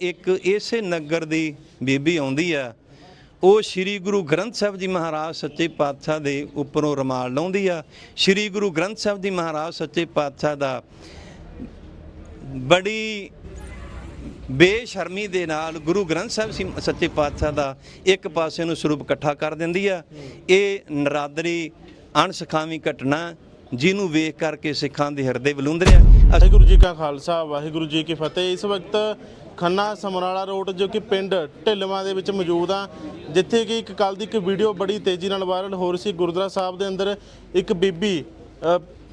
ਇੱਕ ਇਸੇ ਨਗਰ ਦੀ ਬੀਬੀ ਆਉਂਦੀ ਆ, ਉਹ ਸ੍ਰੀ ਗੁਰੂ ਗ੍ਰੰਥ ਸਾਹਿਬ ਜੀ ਮਹਾਰਾਜ ਸੱਚੇ ਪਾਤਸ਼ਾਹ ਦੇ ਉੱਪਰੋਂ ਰਮਾਲ ਲਾਉਂਦੀ ਆ। ਸ੍ਰੀ ਗੁਰੂ ਗ੍ਰੰਥ ਸਾਹਿਬ ਜੀ ਮਹਾਰਾਜ ਸੱਚੇ ਪਾਤਸ਼ਾਹ ਦਾ ਬੜੀ ਬੇਸ਼ਰਮੀ ਦੇ ਨਾਲ ਗੁਰੂ ਗ੍ਰੰਥ ਸਾਹਿਬ ਸੀ ਸੱਚੇ ਪਾਤਸ਼ਾਹ ਦਾ ਇੱਕ ਪਾਸੇ ਨੂੰ ਸਰੂਪ ਇਕੱਠਾ ਕਰ ਦਿੰਦੀ ਆ। ਇਹ ਨਰਾਦਰੀ ਅਣਸਖਾਵੀ ਘਟਨਾ ਜਿਹਨੂੰ ਵੇਖ ਕਰਕੇ ਸਿੱਖਾਂ ਦੇ ਹਿਰਦੇ ਬਲੁੰਦਰਿਆ ਵਾਹਿਗੁਰੂ ਜੀ ਕਾ ਖਾਲਸਾ, ਵਾਹਿਗੁਰੂ ਜੀ ਕੀ ਫਤਿਹ। ਇਸ ਵਕਤ ਖੰਨਾ ਸਮਰਾਲਾ ਰੋਡ ਜੋ ਕਿ ਪਿੰਡ ਢਿੱਲਵਾਂ ਦੇ ਵਿੱਚ ਮੌਜੂਦ ਆ, ਜਿੱਥੇ ਕਿ ਇੱਕ ਕੱਲ ਦੀ ਇੱਕ ਵੀਡੀਓ ਬੜੀ ਤੇਜ਼ੀ ਨਾਲ ਵਾਇਰਲ ਹੋ ਰਹੀ ਸੀ। ਗੁਰਦੁਆਰਾ ਸਾਹਿਬ ਦੇ ਅੰਦਰ ਇੱਕ ਬੀਬੀ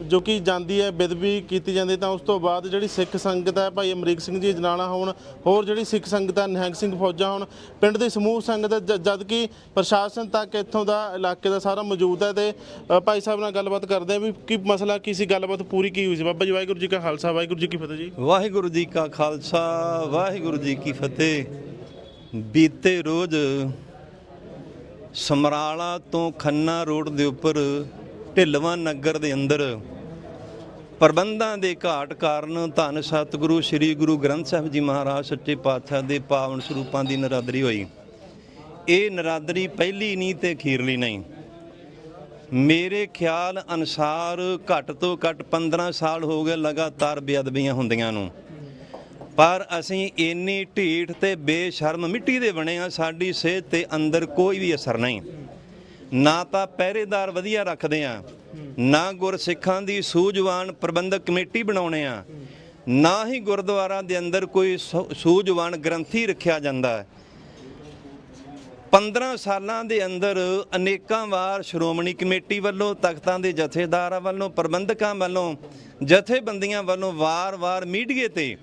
ਜੋ ਕਿ ਜਾਂਦੀ ਹੈ ਬੇਦਬੀ ਕੀਤੀ ਜਾਂਦੀ ਤਾਂ ਉਸ ਤੋਂ ਬਾਅਦ ਜਿਹੜੀ ਸਿੱਖ ਸੰਗਤ ਹੈ ਭਾਈ ਅਮਰੀਕ ਸਿੰਘ ਜੀ ਜਨਾਲਾ ਹੋਣ ਹੋਰ ਜਿਹੜੀ ਸਿੱਖ ਸੰਗਤ ਹੈ ਨਿਹੰਗ ਸਿੰਘ ਫੌਜਾਂ ਹੋਣ ਪਿੰਡ ਦੀ ਸਮੂਹ ਸੰਗਤ ਜ- ਜਦ ਕਿ ਪ੍ਰਸ਼ਾਸਨ ਤੱਕ ਇੱਥੋਂ ਦਾ ਇਲਾਕੇ ਦਾ ਸਾਰਾ ਮੌਜੂਦ ਹੈ ਤੇ ਅ, ਭਾਈ ਸਾਹਿਬ ਨਾਲ ਗੱਲਬਾਤ ਕਰਦੇ ਆ ਵੀ ਕੀ ਮਸਲਾ ਕੀ ਸੀ ਗੱਲਬਾਤ ਪੂਰੀ ਕੀ ਹੋਈ ਸੀ? ਬਾਬਾ ਜੀ ਵਾਹਿਗੁਰੂ ਜੀ ਕਾ ਖਾਲਸਾ ਵਾਹਿਗੁਰੂ ਜੀ ਕੀ ਫਤਿਹ ਜੀ। ਵਾਹਿਗੁਰੂ ਜੀ ਕਾ ਖਾਲਸਾ ਵਾਹਿਗੁਰੂ ਜੀ ਕੀ ਫਤਿਹ। ਬੀਤੇ ਰੋਜ਼ ਸਮਰਾਲਾ ਤੋਂ ਖੰਨਾ ਰੋਡ ਦੇ ਉੱਪਰ ਢਿੱਲਵਾਂ ਨਗਰ ਦੇ ਅੰਦਰ ਪ੍ਰਬੰਧਾਂ ਦੇ ਘਾਟ ਕਾਰਨ ਧੰਨ ਸਤਿਗੁਰੂ ਸ੍ਰੀ ਗੁਰੂ ਗ੍ਰੰਥ ਸਾਹਿਬ ਜੀ ਮਹਾਰਾਜ ਸੱਚੇ ਪਾਤਸ਼ਾਹ ਦੇ ਪਾਵਨ ਸਰੂਪਾਂ ਦੀ ਨਰਾਦਰੀ ਹੋਈ। ਇਹ ਨਰਾਦਰੀ ਪਹਿਲੀ ਨਹੀਂ ਤੇ ਅਖੀਰਲੀ ਨਹੀਂ। ਮੇਰੇ ਖਿਆਲ ਅਨਸਾਰ ਘੱਟ ਤੋਂ ਘੱਟ 15 ਸਾਲ ਹੋ ਗਏ ਲਗਾਤਾਰ ਬੇਅਦਬੀਆਂ ਹੁੰਦੀਆਂ ਨੂੰ। ਪਰ ਅਸੀਂ ਇੰਨੀ ਢੀਠ ਤੇ ਬੇਸ਼ਰਮ ਮਿੱਟੀ ਦੇ ਬਣੇ ਆ ਸਾਡੀ ਸਿਹਤ ਤੇ ਅੰਦਰ ਕੋਈ ਵੀ ਅਸਰ ਨਹੀਂ। ਨਾ ਤਾਂ ਪਹਿਰੇਦਾਰ ਵਧੀਆ ਰੱਖਦੇ ਆ, ਨਾ ਗੁਰਸਿੱਖਾਂ ਦੀ ਸੂਝਵਾਨ ਪ੍ਰਬੰਧਕ ਕਮੇਟੀ ਬਣਾਉਣੇ ਆ, ਨਾ ਹੀ ਗੁਰਦੁਆਰਾ ਦੇ ਅੰਦਰ ਕੋਈ ਸੂ- ਸੂਝਵਾਨ ਗ੍ਰੰਥੀ ਰੱਖਿਆ ਜਾਂਦਾ ਹੈ। 15 ਸਾਲਾਂ ਦੇ ਅੰਦਰ ਅਨੇਕਾਂ ਵਾਰ ਸ਼੍ਰੋਮਣੀ ਕਮੇਟੀ ਵੱਲੋਂ, ਤਖਤਾਂ ਦੇ ਜਥੇਦਾਰਾਂ ਵੱਲੋਂ, ਪ੍ਰਬੰਧਕਾਂ ਵੱਲੋਂ, ਜਥੇਬੰਦੀਆਂ ਵੱਲੋਂ ਵਾਰ-ਵਾਰ ਮੀਡੀਏ ਤੇ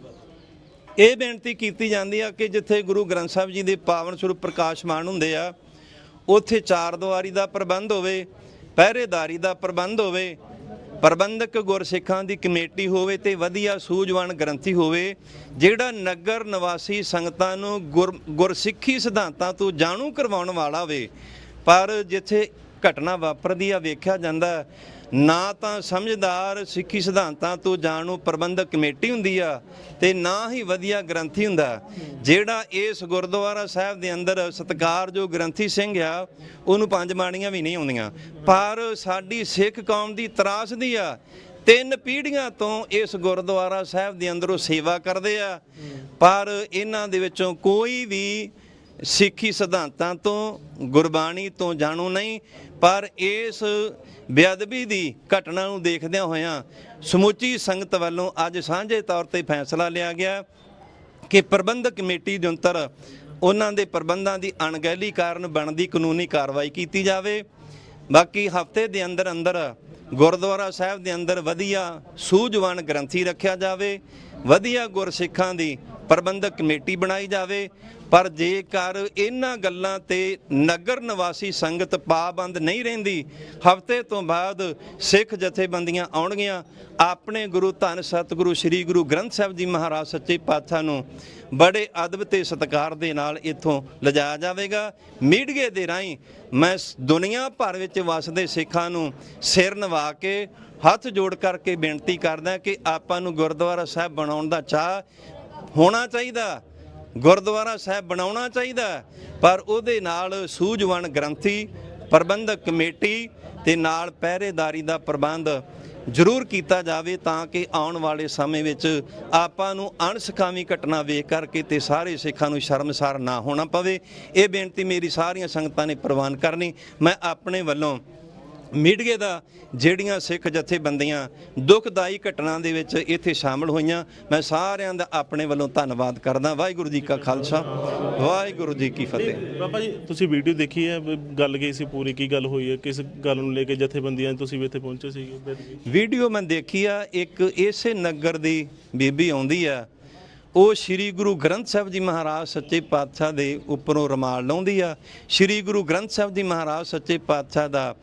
ਇਹ ਬੇਨਤੀ ਕੀਤੀ ਜਾਂਦੀ ਆ ਕਿ ਜਿੱਥੇ ਗੁਰੂ ਗ੍ਰੰਥ ਸਾਹਿਬ ਜੀ ਦੇ ਪਾਵਨ ਸਰੂਪ ਪ੍ਰਕਾਸ਼ਮਾਨ ਹੁੰਦੇ ਆ ਉੱਥੇ ਚਾਰ ਦੀਵਾਰੀ ਦਾ ਪ੍ਰਬੰਧ ਹੋਵੇ, ਪਹਿਰੇਦਾਰੀ ਦਾ ਪ੍ਰਬੰਧ ਹੋਵੇ, ਪ੍ਰਬੰਧਕ ਗੁਰਸਿੱਖਾਂ ਦੀ ਕਮੇਟੀ ਹੋਵੇ ਤੇ ਵਧੀਆ ਸੂਝਵਾਨ ਗ੍ਰੰਥੀ ਹੋਵੇ, ਜਿਹੜਾ ਨਗਰ ਨਿਵਾਸੀ ਸੰਗਤਾਂ ਨੂੰ ਗੁਰ, ਗੁਰਸਿੱਖੀ ਸਿਧਾਂਤਾਂ ਤੋਂ ਜਾਣੂ ਕਰਵਾਉਣ ਵਾਲਾ ਹੋਵੇ, ਪਰ ਜਿੱਥੇ ਘਟਨਾ ਵਾਪਰਦੀ ਆ, ਵੇਖਿਆ ਜਾਂਦਾ ਨਾ ਤਾਂ ਸਮਝਦਾਰ, ਸਿੱਖੀ ਸਿਧਾਂਤਾਂ ਤੋਂ ਜਾਣੂ ਪ੍ਰਬੰਧਕ ਕਮੇਟੀ ਹੁੰਦੀ ਆ ਤੇ ਨਾ ਹੀ ਵਧੀਆ ਗ੍ਰੰਥੀ ਹੁੰਦਾ। ਜਿਹੜਾ ਇਸ ਗੁਰਦੁਆਰਾ ਸਾਹਿਬ ਦੇ ਅੰਦਰ ਸਤਿਕਾਰਯੋਗ ਗ੍ਰੰਥੀ ਸਿੰਘ ਆ, ਉਹਨੂੰ ਪੰਜ ਬਾਣੀਆਂ ਵੀ ਨਹੀਂ ਆਉਂਦੀਆਂ। ਪਰ ਸਾਡੀ ਸਿੱਖ ਕੌਮ ਦੀ ਤਰਾਸਦੀ ਆ, ਤਿੰਨ ਪੀੜ੍ਹੀਆਂ ਤੋਂ ਇਸ ਗੁਰਦੁਆਰਾ ਸਾਹਿਬ ਦੇ ਅੰਦਰ ਉਹ ਸੇਵਾ ਕਰਦੇ ਆ। ਪਰ ਇਹਨਾਂ ਦੇ ਵਿੱਚੋਂ ਕੋਈ ਵੀ ਸਿੱਖੀ ਸਿਧਾਂਤਾਂ ਤੋਂ ਗੁਰਬਾਣੀ ਤੋਂ ਜਾਣੂ ਨਹੀਂ, ਪਰ ਇਸ ਬੇਅਦਬੀ ਦੀ ਘਟਨਾ ਨੂੰ ਦੇਖਦਿਆਂ ਹੋਇਆਂ ਸਮੁੱਚੀ ਸੰਗਤ ਵੱਲੋਂ ਅੱਜ ਸਾਂਝੇ ਤੌਰ ਤੇ ਫੈਸਲਾ ਲਿਆ ਗਿਆ ਕਿ ਪ੍ਰਬੰਧਕ ਕਮੇਟੀ ਦੇ ਅੰਤਰ ਉਹਨਾਂ ਦੇ ਪ੍ਰਬੰਧਾਂ ਦੀ ਅਣਗਹਿਲੀ ਕਾਰਨ ਬਣਦੀ ਕਾਨੂੰਨੀ ਕਾਰਵਾਈ ਕੀਤੀ ਜਾਵੇ। ਬਾਕੀ ਹਫ਼ਤੇ ਦੇ ਅੰਦਰ ਅੰਦਰ ਗੁਰਦੁਆਰਾ ਸਾਹਿਬ ਦੇ ਅੰਦਰ ਵਧੀਆ ਸੂਝਵਾਨ ਗ੍ਰੰਥੀ ਰੱਖਿਆ ਜਾਵੇ, ਵਧੀਆ ਗੁਰਸਿੱਖਾਂ ਦੀ ਪ੍ਰਬੰਧਕ ਕਮੇਟੀ ਬਣਾਈ ਜਾਵੇ, ਪਰ ਜੇਕਰ ਇਹਨਾਂ ਗੱਲਾਂ ਤੇ ਨਗਰ ਨਿਵਾਸੀ ਸੰਗਤ ਪਾਬੰਦ ਨਹੀਂ ਰਹਿੰਦੀ, ਹਫ਼ਤੇ ਤੋਂ ਬਾਅਦ ਸਿੱਖ ਜਥੇਬੰਦੀਆਂ ਆਉਣਗੀਆਂ। ਆਪਣੇ ਗੁਰੂ ਧੰਨ ਸਤਿਗੁਰੂ ਸ੍ਰੀ ਗੁਰੂ ਗ੍ਰੰਥ ਸਾਹਿਬ ਜੀ ਮਹਾਰਾਜ ਸੱਚੇ ਪਾਤਸ਼ਾਹ ਨੂੰ ਬੜੇ ਅਦਬ ਤੇ ਸਤਿਕਾਰ ਦੇ ਨਾਲ ਇੱਥੋਂ ਲਿਜਾਇਆ ਜਾਵੇਗਾ। ਮੀਡੀਏ ਦੇ ਰਾਹੀਂ ਮੈਂ ਦੁਨੀਆ ਭਰ ਵਿੱਚ ਵਸਦੇ ਸਿੱਖਾਂ ਨੂੰ ਸਿਰ ਨਵਾ ਕੇ, ਹੱਥ ਜੋੜ ਕਰਕੇ ਬੇਨਤੀ ਕਰਦਾ ਕਿ ਆਪਾਂ ਨੂੰ ਗੁਰਦੁਆਰਾ ਸਾਹਿਬ ਬਣਾਉਣ ਦਾ ਚਾਹ ਹੋਣਾ ਚਾਹੀਦਾ, ਗੁਰਦੁਆਰਾ ਸਾਹਿਬ ਬਣਾਉਣਾ ਚਾਹੀਦਾ, ਪਰ ਉਹਦੇ ਨਾਲ ਸੂਝਵਾਨ ਗ੍ਰੰਥੀ, ਪ੍ਰਬੰਧਕ ਕਮੇਟੀ ਤੇ ਨਾਲ ਪਹਿਰੇਦਾਰੀ ਦਾ ਪ੍ਰਬੰਧ ਜ਼ਰੂਰ ਕੀਤਾ ਜਾਵੇ ਤਾਂ ਕਿ ਆਉਣ ਵਾਲੇ ਸਮੇਂ ਵਿੱਚ ਆਪਾਂ ਨੂੰ ਅਣਸਖਾਵੀ ਘਟਨਾ ਵੇਖ ਕਰਕੇ ਤੇ ਸਾਰੇ ਸਿੱਖਾਂ ਨੂੰ ਸ਼ਰਮਸਾਰ ਨਾ ਹੋਣਾ ਪਵੇ। ਇਹ ਬੇਨਤੀ ਮੇਰੀ ਸਾਰੀਆਂ ਸੰਗਤਾਂ ਨੇ ਪ੍ਰਵਾਨ ਕਰਨੀ। ਮੈਂ ਆਪਣੇ ਵੱਲੋਂ ਮੀਡੀਏ ਦਾ ਜਿਹੜੀਆਂ ਸਿੱਖ ਜਥੇਬੰਦੀਆਂ ਦੁਖਦਾਈ ਘਟਨਾ ਦੇ ਵਿੱਚ ਇੱਥੇ ਸ਼ਾਮਲ ਹੋਈਆਂ ਮੈਂ ਸਾਰਿਆਂ ਦਾ ਆਪਣੇ ਵੱਲੋਂ ਧੰਨਵਾਦ ਕਰਦਾ। ਵਾਹਿਗੁਰੂ ਜੀ ਕਾ ਖਾਲਸਾ ਵਾਹਿਗੁਰੂ ਜੀ ਕੀ ਫਤਿਹ। ਬਾਬਾ ਜੀ ਤੁਸੀਂ ਵੀਡੀਓ ਦੇਖੀ ਹੈ ਗੱਲ ਕੀ ਸੀ ਪੂਰੀ ਕੀ ਗੱਲ ਹੋਈ ਹੈ ਕਿਸ ਗੱਲ ਨੂੰ ਲੈ ਕੇ ਜਥੇਬੰਦੀਆਂ ਤੁਸੀਂ ਵੀ ਇੱਥੇ ਪਹੁੰਚੇ ਬੇਦਬੀ ਵੀਡੀਓ ਮੈਂ ਦੇਖੀ ਆ ਇੱਕ ਇਸੇ ਨਗਰ ਦੀ ਬੀਬੀ ਆਉਂਦੀ ਆ ਉਹ ਸ੍ਰੀ ਗੁਰੂ ਗ੍ਰੰਥ ਸਾਹਿਬ ਜੀ ਮਹਾਰਾਜ ਸੱਚੇ ਪਾਤਸ਼ਾਹ ਦੇ ਉੱਪਰੋਂ ਰਮਾਲ ਲਾਉਂਦੀ ਆ। ਸ੍ਰੀ ਗੁਰੂ ਗ੍ਰੰਥ ਸਾਹਿਬ ਜੀ ਮਹਾਰਾਜ ਸੱਚੇ ਪਾਤਸ਼ਾਹ ਦਾ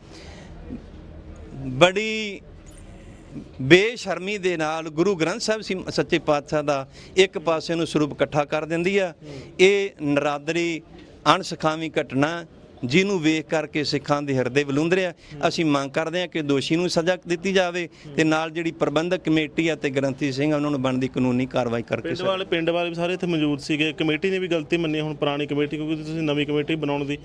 ਬੜੀ ਬੇਸ਼ਰਮੀ ਦੇ ਨਾਲ ਗੁਰੂ ਗ੍ਰੰਥ ਸਾਹਿਬ ਸੱਚੇ ਪਾਤਸ਼ਾਹ ਦਾ ਇੱਕ ਪਾਸੇ ਨੂੰ ਸਰੂਪ ਇਕੱਠਾ ਕਰ ਦਿੰਦੀ ਆ। ਇਹ ਨਰਾਦਰੀ ਅਣਸਖਾਵੀ ਘਟਨਾ ਜਿਹਨੂੰ ਵੇਖ ਕਰਕੇ ਸਿੱਖਾਂ ਦੇ ਹਿਰਦੇ ਬਲੁੰਦਰਿਆ ਅਸੀਂ ਮੰਗ ਕਰਦੇ ਹਾਂ ਕਿ ਦੋਸ਼ੀ ਨੂੰ ਸਜ਼ਾ ਦਿੱਤੀ ਜਾਵੇ ਤੇ ਨਾਲ ਜਿਹੜੀ ਪ੍ਰਬੰਧਕ ਕਮੇਟੀ ਆ ਤੇ ਗ੍ਰੰਥੀ ਸਿੰਘ ਉਹਨਾਂ ਨੂੰ ਬਣਦੀ ਕਾਨੂੰਨੀ ਕਾਰਵਾਈ ਕਰਕੇ ਪਿੰਡ ਵਾਲੇ ਪਿੰਡ ਵਾਲੇ ਵੀ ਸਾਰੇ ਇੱਥੇ ਮੌਜੂਦ ਸੀਗੇ। ਕਮੇਟੀ ਨੇ ਵੀ ਗਲਤੀ ਮੰਨੀ ਹੁਣ ਪੁਰਾਣੀ ਕਮੇਟੀ ਕਿਉਂਕਿ ਤੁਸੀਂ ਨਵੀਂ ਕਮੇਟੀ ਬਣਾਉਣ ਦੀ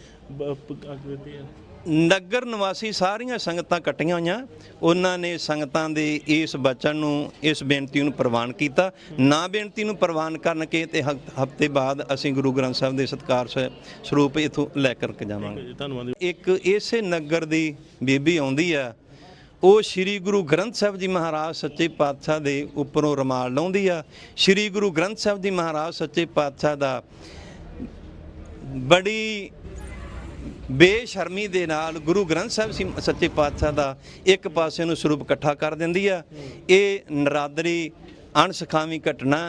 ਨਗਰ ਨਿਵਾਸੀ ਸਾਰੀਆਂ ਸੰਗਤਾਂ ਇਕੱਠੀਆਂ ਹੋਈਆਂ। ਉਹਨਾਂ ਨੇ ਸੰਗਤਾਂ ਦੇ ਇਸ ਬਚਨ ਨੂੰ ਇਸ ਬੇਨਤੀ ਨੂੰ ਪ੍ਰਵਾਨ ਕੀਤਾ। ਨਾ ਬੇਨਤੀ ਨੂੰ ਪ੍ਰਵਾਨ ਕਰਨ ਕੇ ਤੇ ਹਫ਼ਤੇ ਬਾਅਦ ਅਸੀਂ ਗੁਰੂ ਗ੍ਰੰਥ ਸਾਹਿਬ ਦੇ ਸਤਕਾਰ ਸਰੂਪ ਇਥੋਂ ਲੈ ਕਰਕੇ ਜਾਵਾਂਗੇ। ਧੰਨਵਾਦ ਇੱਕ ਇਸੇ ਨਗਰ ਦੀ ਬੀਬੀ ਆਉਂਦੀ ਆ। ਉਹ ਸ੍ਰੀ ਗੁਰੂ ਗ੍ਰੰਥ ਸਾਹਿਬ ਜੀ ਮਹਾਰਾਜ ਸੱਚੇ ਪਾਤਸ਼ਾਹ ਦੇ ਉੱਪਰੋਂ ਰਮਾਲ ਲਾਉਂਦੀ ਆ। ਸ੍ਰੀ ਗੁਰੂ ਗ੍ਰੰਥ ਸਾਹਿਬ ਜੀ ਮਹਾਰਾਜ ਸੱਚੇ ਪਾਤਸ਼ਾਹ ਦਾ ਬੜੀ ਬੇਸ਼ਰਮੀ ਦੇ ਨਾਲ ਗੁਰੂ ਗ੍ਰੰਥ ਸਾਹਿਬ ਸੀ ਸੱਚੇ ਪਾਤਸ਼ਾਹ ਦਾ ਇੱਕ ਪਾਸੇ ਨੂੰ ਸਰੂਪ ਇਕੱਠਾ ਕਰ ਦਿੰਦੀ ਆ। ਇਹ ਨਰਾਦਰੀ, ਅਣਸਖਾਵੀ ਘਟਨਾ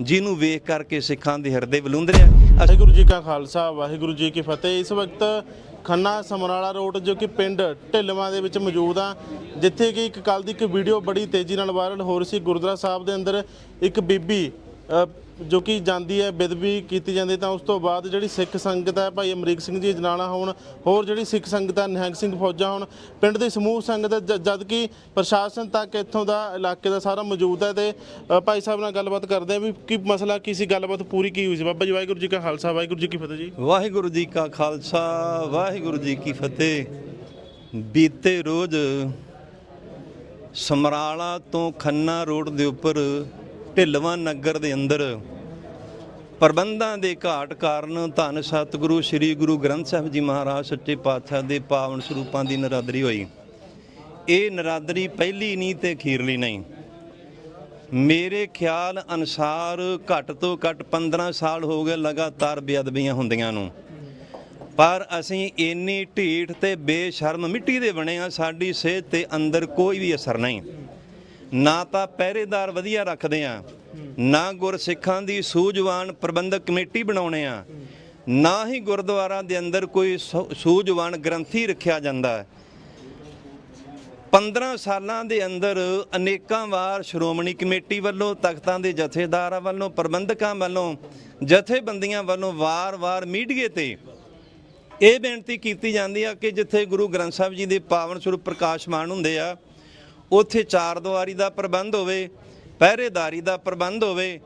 ਜਿਹਨੂੰ ਵੇਖ ਕਰਕੇ ਸਿੱਖਾਂ ਦੇ ਹਿਰਦੇ ਬਲੁੰਦਰਿਆ ਵਾਹਿਗੁਰੂ ਜੀ ਕਾ ਖਾਲਸਾ, ਵਾਹਿਗੁਰੂ ਜੀ ਕੀ ਫਤਿਹ। ਇਸ ਵਕਤ ਖੰਨਾ ਸਮਰਾਲਾ ਰੋਡ, ਜੋ ਕਿ ਪਿੰਡ ਢਿੱਲਵਾਂ ਦੇ ਵਿੱਚ ਮੌਜੂਦ ਆ, ਜਿੱਥੇ ਕਿ ਇੱਕ ਕੱਲ ਦੀ ਇੱਕ ਵੀਡੀਓ ਬੜੀ ਤੇਜ਼ੀ ਨਾਲ ਵਾਇਰਲ ਹੋ ਰਹੀ ਸੀ। ਗੁਰਦੁਆਰਾ ਸਾਹਿਬ ਦੇ ਅੰਦਰ ਇੱਕ ਬੀਬੀ ਜੋ ਕਿ ਜਾਂਦੀ ਹੈ ਬੇਦਬੀ ਕੀਤੀ ਜਾਂਦੀ ਤਾਂ ਉਸ ਤੋਂ ਬਾਅਦ ਜਿਹੜੀ ਸਿੱਖ ਸੰਗਤ ਹੈ, ਭਾਈ ਅਮਰੀਕ ਸਿੰਘ ਜੀ ਜਨਾਲਾ ਹੋਣ, ਹੋਰ ਜਿਹੜੀ ਸਿੱਖ ਸੰਗਤ ਹੈ, ਨਿਹੰਗ ਸਿੰਘ ਫੌਜਾਂ ਹੋਣ, ਪਿੰਡ ਦੇ ਸਮੂਹ ਸੰਗਤ ਜ- ਜਦ ਕਿ ਪ੍ਰਸ਼ਾਸਨ ਤੱਕ ਇੱਥੋਂ ਦਾ ਇਲਾਕੇ ਦਾ ਸਾਰਾ ਮੌਜੂਦ ਹੈ ਤੇ ਭਾਈ ਸਾਹਿਬ ਨਾਲ ਗੱਲਬਾਤ ਕਰਦੇ ਆ ਵੀ ਕੀ ਮਸਲਾ, ਕੀ ਸੀ, ਗੱਲਬਾਤ ਪੂਰੀ ਕੀ ਹੋਈ ਸੀ? ਬਾਬਾ ਜੀ, ਵਾਹਿਗੁਰੂ ਜੀ ਕਾ ਖਾਲਸਾ, ਵਾਹਿਗੁਰੂ ਜੀ ਕੀ ਫਤਿਹ ਜੀ। ਵਾਹਿਗੁਰੂ ਜੀ ਕਾ ਖਾਲਸਾ, ਵਾਹਿਗੁਰੂ ਜੀ ਕੀ ਫਤਿਹ। ਬੀਤੇ ਰੋਜ਼ ਸਮਰਾਲਾ ਤੋਂ ਖੰਨਾ ਰੋਡ ਦੇ ਉੱਪਰ ਢਿੱਲਵਾਂ ਨਗਰ ਦੇ ਅੰਦਰ ਪ੍ਰਬੰਧਾਂ ਦੇ ਘਾਟ ਕਾਰਨ ਧੰਨ ਸਤਿਗੁਰੂ ਸ੍ਰੀ ਗੁਰੂ ਗ੍ਰੰਥ ਸਾਹਿਬ ਜੀ ਮਹਾਰਾਜ ਸੱਚੇ ਪਾਤਸ਼ਾਹ ਦੇ ਪਾਵਨ ਸਰੂਪਾਂ ਦੀ ਨਰਾਦਰੀ ਹੋਈ। ਇਹ ਨਰਾਦਰੀ ਪਹਿਲੀ ਨਹੀਂ ਤੇ ਅਖੀਰਲੀ ਨਹੀਂ। ਮੇਰੇ ਖਿਆਲ ਅਨਸਾਰ ਘੱਟ ਤੋਂ ਘੱਟ 15 ਸਾਲ ਹੋ ਗਏ ਲਗਾਤਾਰ ਬੇਅਦਬੀਆਂ ਹੁੰਦੀਆਂ ਨੂੰ। ਪਰ ਅਸੀਂ ਇੰਨੀ ਢੀਠ ਤੇ ਬੇਸ਼ਰਮ ਮਿੱਟੀ ਦੇ ਬਣੇ ਆ ਸਾਡੀ ਸਿਹਤ ਤੇ ਅੰਦਰ ਕੋਈ ਵੀ ਅਸਰ ਨਹੀਂ। ਨਾ ਤਾਂ ਪਹਿਰੇਦਾਰ ਵਧੀਆ ਰੱਖਦੇ ਆ, ਨਾ ਗੁਰਸਿੱਖਾਂ ਦੀ ਸੂਝਵਾਨ ਪ੍ਰਬੰਧਕ ਕਮੇਟੀ ਬਣਾਉਣੇ ਆ, ਨਾ ਹੀ ਗੁਰਦੁਆਰਾ ਦੇ ਅੰਦਰ ਕੋਈ ਸੂ- ਸੂਝਵਾਨ ਗ੍ਰੰਥੀ ਰੱਖਿਆ ਜਾਂਦਾ ਹੈ। 15 ਸਾਲਾਂ ਦੇ ਅੰਦਰ ਅਨੇਕਾਂ ਵਾਰ ਸ਼੍ਰੋਮਣੀ ਕਮੇਟੀ ਵੱਲੋਂ, ਤਖਤਾਂ ਦੇ ਜਥੇਦਾਰਾਂ ਵੱਲੋਂ, ਪ੍ਰਬੰਧਕਾਂ ਵੱਲੋਂ, ਜਥੇਬੰਦੀਆਂ ਵੱਲੋਂ ਵਾਰ-ਵਾਰ ਮੀਡੀਏ ਤੇ ਇਹ ਬੇਨਤੀ ਕੀਤੀ ਜਾਂਦੀ ਆ ਕਿ ਜਿੱਥੇ ਗੁਰੂ ਗ੍ਰੰਥ ਸਾਹਿਬ ਜੀ ਦੇ ਪਾਵਨ ਸਰੂਪ ਪ੍ਰਕਾਸ਼ਮਾਨ ਹੁੰਦੇ ਆ ਉੱਥੇ ਚਾਰ ਦੀਵਾਰੀ ਦਾ ਪ੍ਰਬੰਧ ਹੋਵੇ, ਪਹਿਰੇਦਾਰੀ ਦਾ ਪ੍ਰਬੰਧ ਹੋਵੇ,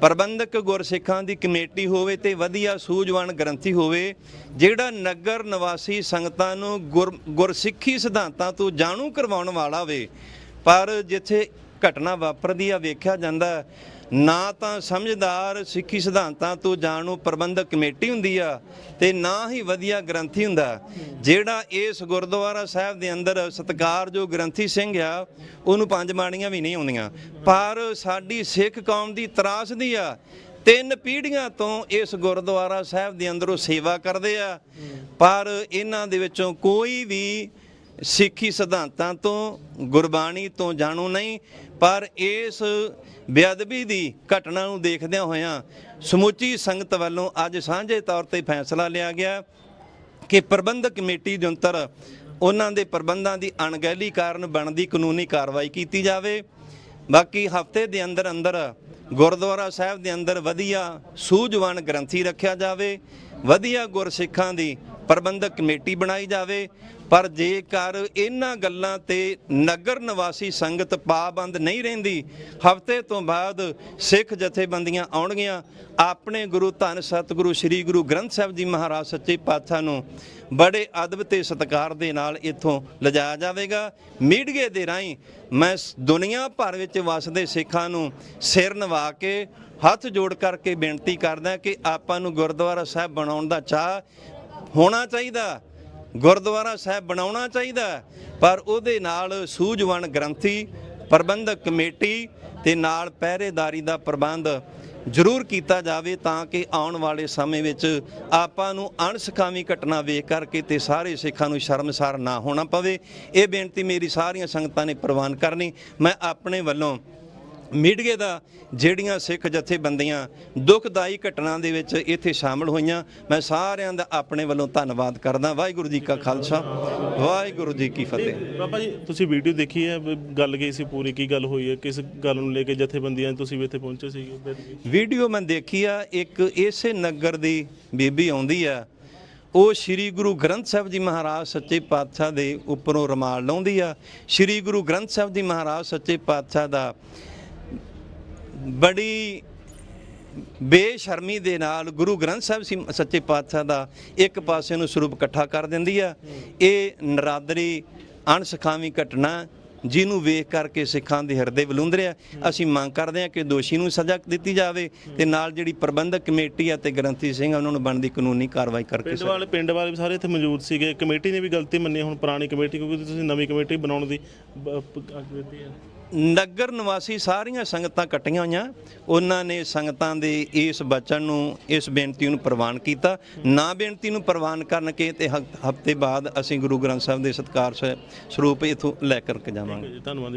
ਪ੍ਰਬੰਧਕ ਗੁਰਸਿੱਖਾਂ ਦੀ ਕਮੇਟੀ ਹੋਵੇ ਤੇ ਵਧੀਆ ਸੂਝਵਾਨ ਗ੍ਰੰਥੀ ਹੋਵੇ, ਜਿਹੜਾ ਨਗਰ ਨਿਵਾਸੀ ਸੰਗਤਾਂ ਨੂੰ ਗੁਰ, ਗੁਰਸਿੱਖੀ ਸਿਧਾਂਤਾਂ ਤੋਂ ਜਾਣੂ ਕਰਵਾਉਣ ਵਾਲਾ ਹੋਵੇ, ਪਰ ਜਿੱਥੇ ਘਟਨਾ ਵਾਪਰਦੀ ਆ, ਵੇਖਿਆ ਜਾਂਦਾ ਨਾ ਤਾਂ ਸਮਝਦਾਰ, ਸਿੱਖੀ ਸਿਧਾਂਤਾਂ ਤੋਂ ਜਾਣੂ ਪ੍ਰਬੰਧਕ ਕਮੇਟੀ ਹੁੰਦੀ ਆ ਤੇ ਨਾ ਹੀ ਵਧੀਆ ਗ੍ਰੰਥੀ ਹੁੰਦਾ। ਜਿਹੜਾ ਇਸ ਗੁਰਦੁਆਰਾ ਸਾਹਿਬ ਦੇ ਅੰਦਰ ਸਤਿਕਾਰਯੋਗ ਗ੍ਰੰਥੀ ਸਿੰਘ ਆ, ਉਹਨੂੰ ਪੰਜ ਬਾਣੀਆਂ ਵੀ ਨਹੀਂ ਆਉਂਦੀਆਂ। ਪਰ ਸਾਡੀ ਸਿੱਖ ਕੌਮ ਦੀ ਤਰਾਸਦੀ ਆ, ਤਿੰਨ ਪੀੜ੍ਹੀਆਂ ਤੋਂ ਇਸ ਗੁਰਦੁਆਰਾ ਸਾਹਿਬ ਦੇ ਅੰਦਰ ਉਹ ਸੇਵਾ ਕਰਦੇ ਆ। ਪਰ ਇਹਨਾਂ ਦੇ ਵਿੱਚੋਂ ਕੋਈ ਵੀ ਸਿੱਖੀ ਸਿਧਾਂਤਾਂ ਤੋਂ ਗੁਰਬਾਣੀ ਤੋਂ ਜਾਣੂ ਨਹੀਂ, ਪਰ ਇਸ ਬੇਅਦਬੀ ਦੀ ਘਟਨਾ ਨੂੰ ਦੇਖਦਿਆਂ ਹੋਇਆਂ ਸਮੁੱਚੀ ਸੰਗਤ ਵੱਲੋਂ ਅੱਜ ਸਾਂਝੇ ਤੌਰ ਤੇ ਫੈਸਲਾ ਲਿਆ ਗਿਆ ਕਿ ਪ੍ਰਬੰਧਕ ਕਮੇਟੀ ਦੇ ਅੰਤਰ ਉਹਨਾਂ ਦੇ ਪ੍ਰਬੰਧਾਂ ਦੀ ਅਣਗਹਿਲੀ ਕਾਰਨ ਬਣਦੀ ਕਾਨੂੰਨੀ ਕਾਰਵਾਈ ਕੀਤੀ ਜਾਵੇ। ਬਾਕੀ ਹਫ਼ਤੇ ਦੇ ਅੰਦਰ ਅੰਦਰ ਗੁਰਦੁਆਰਾ ਸਾਹਿਬ ਦੇ ਅੰਦਰ ਵਧੀਆ ਸੂਝਵਾਨ ਗ੍ਰੰਥੀ ਰੱਖਿਆ ਜਾਵੇ, ਵਧੀਆ ਗੁਰਸਿੱਖਾਂ ਦੀ ਪ੍ਰਬੰਧਕ ਕਮੇਟੀ ਬਣਾਈ ਜਾਵੇ। ਪਰ ਜੇਕਰ ਇਹਨਾਂ ਗੱਲਾਂ ਤੇ ਨਗਰ ਨਿਵਾਸੀ ਸੰਗਤ ਪਾਬੰਦ ਨਹੀਂ ਰਹਿੰਦੀ, ਹਫ਼ਤੇ ਤੋਂ ਬਾਅਦ ਸਿੱਖ ਜਥੇਬੰਦੀਆਂ ਆਉਣਗੀਆਂ। ਆਪਣੇ ਗੁਰੂ ਧੰਨ ਸਤਿਗੁਰੂ ਸ੍ਰੀ ਗੁਰੂ ਗ੍ਰੰਥ ਸਾਹਿਬ ਜੀ ਮਹਾਰਾਜ ਸੱਚੇ ਪਾਤਸ਼ਾਹ ਨੂੰ ਬੜੇ ਅਦਬ ਤੇ ਸਤਿਕਾਰ ਦੇ ਨਾਲ ਇੱਥੋਂ ਲਿਜਾਇਆ ਜਾਵੇਗਾ। ਮੀਡੀਏ ਦੇ ਰਾਹੀਂ ਮੈਂ ਦੁਨੀਆ ਭਰ ਵਿੱਚ ਵਸਦੇ ਸਿੱਖਾਂ ਨੂੰ ਸਿਰ ਨਵਾ ਕੇ, ਹੱਥ ਜੋੜ ਕਰਕੇ ਬੇਨਤੀ ਕਰਦਾ ਕਿ ਆਪਾਂ ਨੂੰ ਗੁਰਦੁਆਰਾ ਸਾਹਿਬ ਬਣਾਉਣ ਦਾ ਚਾਹ ਹੋਣਾ ਚਾਹੀਦਾ। ਗੁਰਦੁਆਰਾ ਸਾਹਿਬ ਬਣਾਉਣਾ ਚਾਹੀਦਾ। ਪਰ ਉਹਦੇ ਨਾਲ ਸੂਝਵਾਨ ਗ੍ਰੰਥੀ, ਪ੍ਰਬੰਧਕ ਕਮੇਟੀ ਤੇ ਨਾਲ ਪਹਿਰੇਦਾਰੀ ਦਾ ਪ੍ਰਬੰਧ ਜ਼ਰੂਰ ਕੀਤਾ ਜਾਵੇ ਤਾਂ ਕਿ ਆਉਣ ਵਾਲੇ ਸਮੇਂ ਵਿੱਚ ਆਪਾਂ ਨੂੰ ਅਣਸਖਾਵੀ ਘਟਨਾ ਵੇਖ ਕਰਕੇ ਤੇ ਸਾਰੇ ਸਿੱਖਾਂ ਨੂੰ ਸ਼ਰਮਸਾਰ ਨਾ ਹੋਣਾ ਪਵੇ। ਇਹ ਬੇਨਤੀ ਮੇਰੀ ਸਾਰੀਆਂ ਸੰਗਤਾਂ ਨੇ ਪ੍ਰਵਾਨ ਕਰਨੀ। ਮੈਂ ਆਪਣੇ ਵੱਲੋਂ ਮੀਡੀਆ ਦਾ ਜਿਹੜੀਆਂ ਸਿੱਖ ਜਥੇਬੰਦੀਆਂ ਦੁਖਦਾਈ ਘਟਨਾ ਦੇ ਵਿੱਚ ਇੱਥੇ ਸ਼ਾਮਲ ਹੋਈਆਂ ਮੈਂ ਸਾਰਿਆਂ ਦਾ ਆਪਣੇ ਵੱਲੋਂ ਧੰਨਵਾਦ ਕਰਦਾ। ਵਾਹਿਗੁਰੂ ਜੀ ਕਾ ਖਾਲਸਾ ਵਾਹਿਗੁਰੂ ਜੀ ਕੀ ਫਤਿਹ। ਬਾਬਾ ਜੀ ਤੁਸੀਂ ਵੀਡੀਓ ਦੇਖੀ ਹੈ ਗੱਲ ਕੀ ਸੀ ਪੂਰੀ ਕੀ ਗੱਲ ਹੋਈ ਹੈ ਕਿਸ ਗੱਲ ਨੂੰ ਲੈ ਕੇ ਜਥੇਬੰਦੀਆਂ ਤੁਸੀਂ ਵੀ ਇੱਥੇ ਪਹੁੰਚੇ ਬੇਦਬੀ। ਵੀਡੀਓ ਮੈਂ ਦੇਖੀ ਆ ਇੱਕ ਇਸੇ ਨਗਰ ਦੀ ਬੀਬੀ ਆਉਂਦੀ ਆ ਉਹ ਸ੍ਰੀ ਗੁਰੂ ਗ੍ਰੰਥ ਸਾਹਿਬ ਜੀ ਮਹਾਰਾਜ ਸੱਚੇ ਪਾਤਸ਼ਾਹ ਦੇ ਉੱਪਰੋਂ ਰਮਾਲ ਲਾਉਂਦੀ ਆ। ਸ੍ਰੀ ਗੁਰੂ ਗ੍ਰੰਥ ਸਾਹਿਬ ਜੀ ਮਹਾਰਾਜ ਸੱਚੇ ਪਾਤਸ਼ਾਹ ਦਾ ਬੜੀ ਬੇਸ਼ਰਮੀ ਦੇ ਨਾਲ ਗੁਰੂ ਗ੍ਰੰਥ ਸਾਹਿਬ ਸੀ ਸੱਚੇ ਪਾਤਸ਼ਾਹ ਦਾ ਇੱਕ ਪਾਸੇ ਨੂੰ ਸਰੂਪ ਇਕੱਠਾ ਕਰ ਦਿੰਦੀ ਆ। ਇਹ ਨਰਾਦਰੀ ਅਣਸਖਾਵੀ ਘਟਨਾ ਜਿਹਨੂੰ ਵੇਖ ਕਰਕੇ ਸਿੱਖਾਂ ਦੇ ਹਿਰਦੇ ਬਲੁੰਦਰਿਆ ਅਸੀਂ ਮੰਗ ਕਰਦੇ ਹਾਂ ਕਿ ਦੋਸ਼ੀ ਨੂੰ ਸਜ਼ਾ ਦਿੱਤੀ ਜਾਵੇ ਤੇ ਨਾਲ ਜਿਹੜੀ ਪ੍ਰਬੰਧਕ ਕਮੇਟੀ ਆ ਤੇ ਗ੍ਰੰਥੀ ਸਿੰਘ ਉਹਨਾਂ ਨੂੰ ਬਣਦੀ ਕਾਨੂੰਨੀ ਕਾਰਵਾਈ ਕਰਕੇ ਪਿੰਡ ਵਾਲੇ ਪਿੰਡ ਵਾਲੇ ਵੀ ਸਾਰੇ ਇੱਥੇ ਮੌਜੂਦ ਸੀਗੇ। ਕਮੇਟੀ ਨੇ ਵੀ ਗਲਤੀ ਮੰਨੀ ਹੁਣ ਪੁਰਾਣੀ ਕਮੇਟੀ ਕਿਉਂਕਿ ਤੁਸੀਂ ਨਵੀਂ ਕਮੇਟੀ ਬਣਾਉਣ ਦੀ ਨਗਰ ਨਿਵਾਸੀ ਸਾਰੀਆਂ ਸੰਗਤਾਂ ਇਕੱਠੀਆਂ ਹੋਈਆਂ। ਉਹਨਾਂ ਨੇ ਸੰਗਤਾਂ ਦੇ ਇਸ ਬਚਨ ਨੂੰ, ਇਸ ਬੇਨਤੀ ਨੂੰ ਪ੍ਰਵਾਨ ਕੀਤਾ। ਨਾ ਬੇਨਤੀ ਨੂੰ ਪ੍ਰਵਾਨ ਕਰਨ ਕੇ ਤੇ ਹਫ਼ਤੇ ਬਾਅਦ ਅਸੀਂ ਗੁਰੂ ਗ੍ਰੰਥ ਸਾਹਿਬ ਦੇ ਸਤਕਾਰ ਸ- ਸਰੂਪ ਇਥੋਂ ਲੈ ਕਰਕੇ ਜਾਵਾਂਗੇ। ਧੰਨਵਾਦ